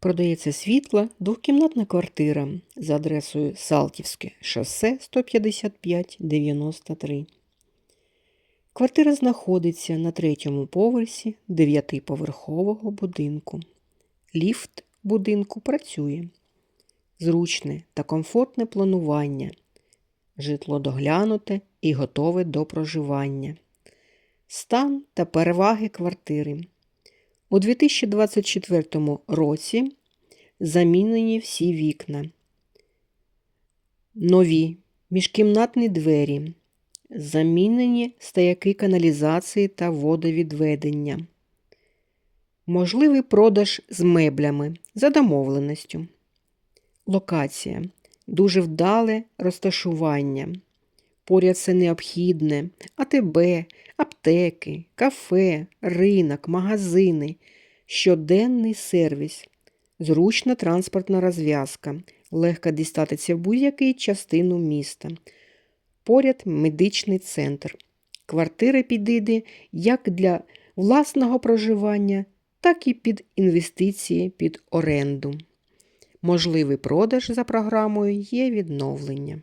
Продається світла двохкімнатна квартира за адресою Салтівське шосе 155 93. Квартира знаходиться на третьому поверсі дев'ятиповерхового будинку. Ліфт будинку працює. Зручне та комфортне планування. Житло доглянуте і готове до проживання. Стан та переваги квартири. У 2024 році замінені всі вікна. Нові міжкімнатні двері. Замінені стояки каналізації та водовідведення. Можливий продаж з меблями за домовленістю. Локація. Дуже вдале розташування. Поряд все необхідне. АТБ, аптеки, кафе, ринок, магазини, щоденний сервіс, зручна транспортна розв'язка, легко дістатися в будь-яку частину міста. Поряд медичний центр. Квартира підійде як для власного проживання, так і під інвестиції під оренду. Можливий продаж за програмою є відновлення.